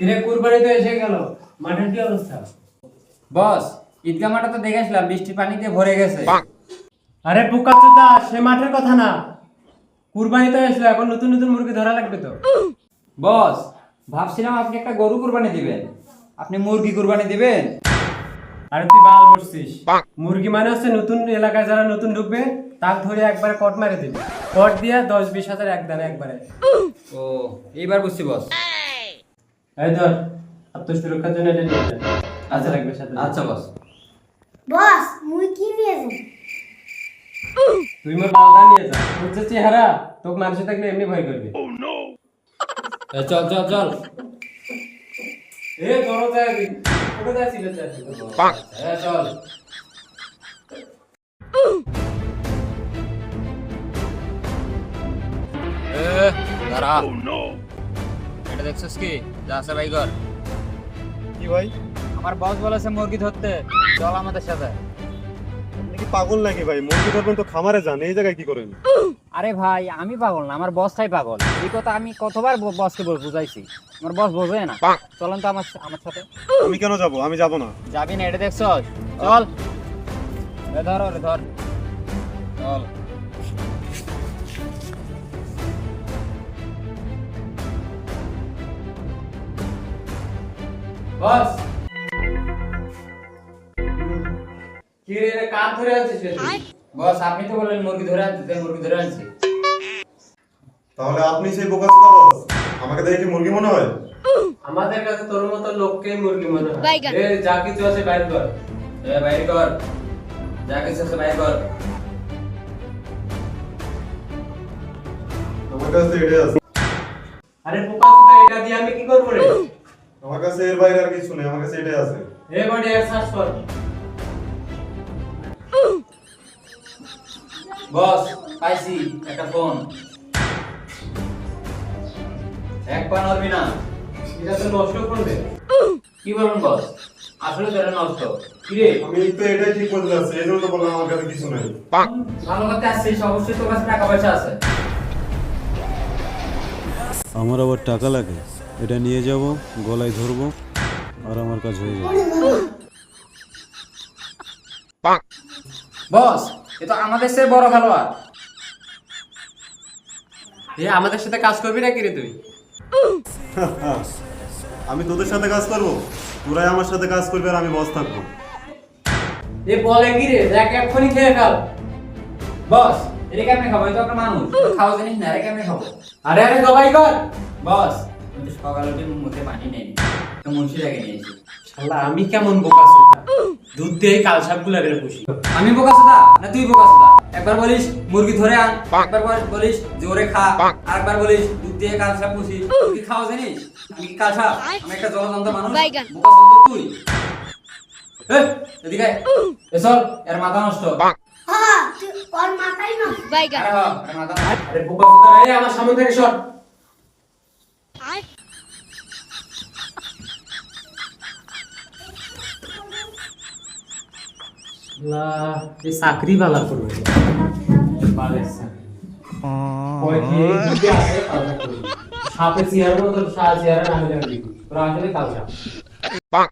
কিরে কুরবানি তো এসে গেল। মাঠের কি অবস্থা? বস ঈদগা মাঠে তো বৃষ্টির পানিতে ভরে গেছে। আরে পোকা চোদা সে মাঠের কথা না। কুরবানি তো এসলো এখন নতুন নতুন মুরগি ধরা লাগবে তো। বস ভাবছিলাম আপনি একটা গরু কুরবানি দিবেন। আপনি মুরগি কুরবানি দিবেন? আরে তুই বাল বসছিস মুরগি মানে হচ্ছে নতুন এলাকায় যারা নতুন ঢুকবে তাক ধরে একবারে কট মারে দিবি। কট দিয়ে দশ বিশ হাজার এক দানে একবারে। ও এইবার বুঝছি বস। এই ধর আত্মসুরক্ষার জন্য এটা নিয়ে যা। আচ্ছা রাখবে সাথে। আচ্ছা বস। বস মুই কি নিয়ে যাই তুই মোর বালটা নিয়ে যা। তোর যে চেহারা তোকে মানুষ থাকলে এমনি ভয় করবে। এ, চল চল চল। এ ধরো যায় ওকে সিলে এ, চল। এ, দাঁড়া এটা দেখছিস কি? যা আছে ভাই ঘর কি ভাই? আমার বস বলেছে মুরগি ধরতে। চল আমাদের সাথে। আপনি কি পাগল নাকি ভাই? মুরগি ধরবেন তো খামারে যান এই জায়গায় কি করেন? আরে ভাই আমি পাগল না আমার বসটাই পাগল। এই কথা আমি কতবার বসকে বল- বুঝাইছি। আমার বস বোঝে না। চলেন তো আমার আমার সাথে। আমি কেন যাব? আমি যাব না। যাবি না এটা দেখছ চল। ধর ধর। চল। বস। কি রে এটা ধরে আছিস বস আপনি তো বললেন মুরগি ধরে আনতে তাই মুরগি ধরে আনছি। তাহলে আপনি সেই বোকাচোদা বস। আমাকে দেখে কি মুরগি মনে হয়? আমাদের কাছে তোর মতো লোককে মুরগি মনে হয়। এ যা কিছু আছে বাইর কর। এ বাইরে কর। যা কিছু আছে বাইরে কর। আমার কাছে এটাই আছে। আরে পোকা চোদা এটা দিয়ে আমি কি করব রে? কাছে এর বাইরে আর কিছু নেই আমার কাছে এটাই আছে। এ বডি এর সার্চ কর। বস পাইছি একটা ফোন। এক পা নড়বি না। এটা তো নষ্ট করবে কি বলুন বস? আসলে তো এটা নষ্ট। কিরে? আমি তো এটাই ঠিক করতে যাচ্ছি এই জন্য তো বললাম আমার কাছে কিছু নেই। ভালো করতে আসছিস অবশ্যই তোর কাছে টাকা পয়সা আছে। আমার আবার টাকা লাগে? এটা নিয়ে যাব গলায় ধরবো আর আমার কাজ হয়ে যাবে। বস এ তো আমাদের সে বড় খেলোয়াড়। এ আমাদের সাথে কাজ করবি নাকি রে তুই? আমি তোদের সাথে কাজ করব তোরাই আমার সাথে কাজ করবি আর আমি বস থাকব। এ বলে কি রে? দেখ এক্ষুনি খেয়ে ফেল। বস এটা কেমনে খাব? একটা মানুষ। খাওয়া জিনিস না এটা কেমনে খাব? আরে আরে সবাই কর। বস কিন্তু সকালে উঠে মুখে পানি নেই। তো মুন্সি রেখে নিয়েছি। শালা আমি কেমন বোকা চোদা দুধ দিয়ে কাল সাপগুলা বের পুষি আমি বোকা সুদা না তুই বোকা সুদা একবার বলিস মুরগি ধরে আন। একবার বলিস জোরে খা। আর একবার বলিস দুধ দিয়ে কাল সাপ পুষি। তুই খাওয়া জানিস? আমি কি কাল সাপ? আমি একটা জলজন্ত মানুষ। বোকা সুদা তুই। এদিকে আয়। এর মাথা নষ্ট। ওর মাথায় না বাইগান। আরে মাথা আরে বোকা চোদা এই আমার সামনে থেকে সর। লা এই চাকরি বালা করবে সাপে চেয়ারের মতো সারা চেয়ারে নামে যাবে তোরা আসলে কাল সাপ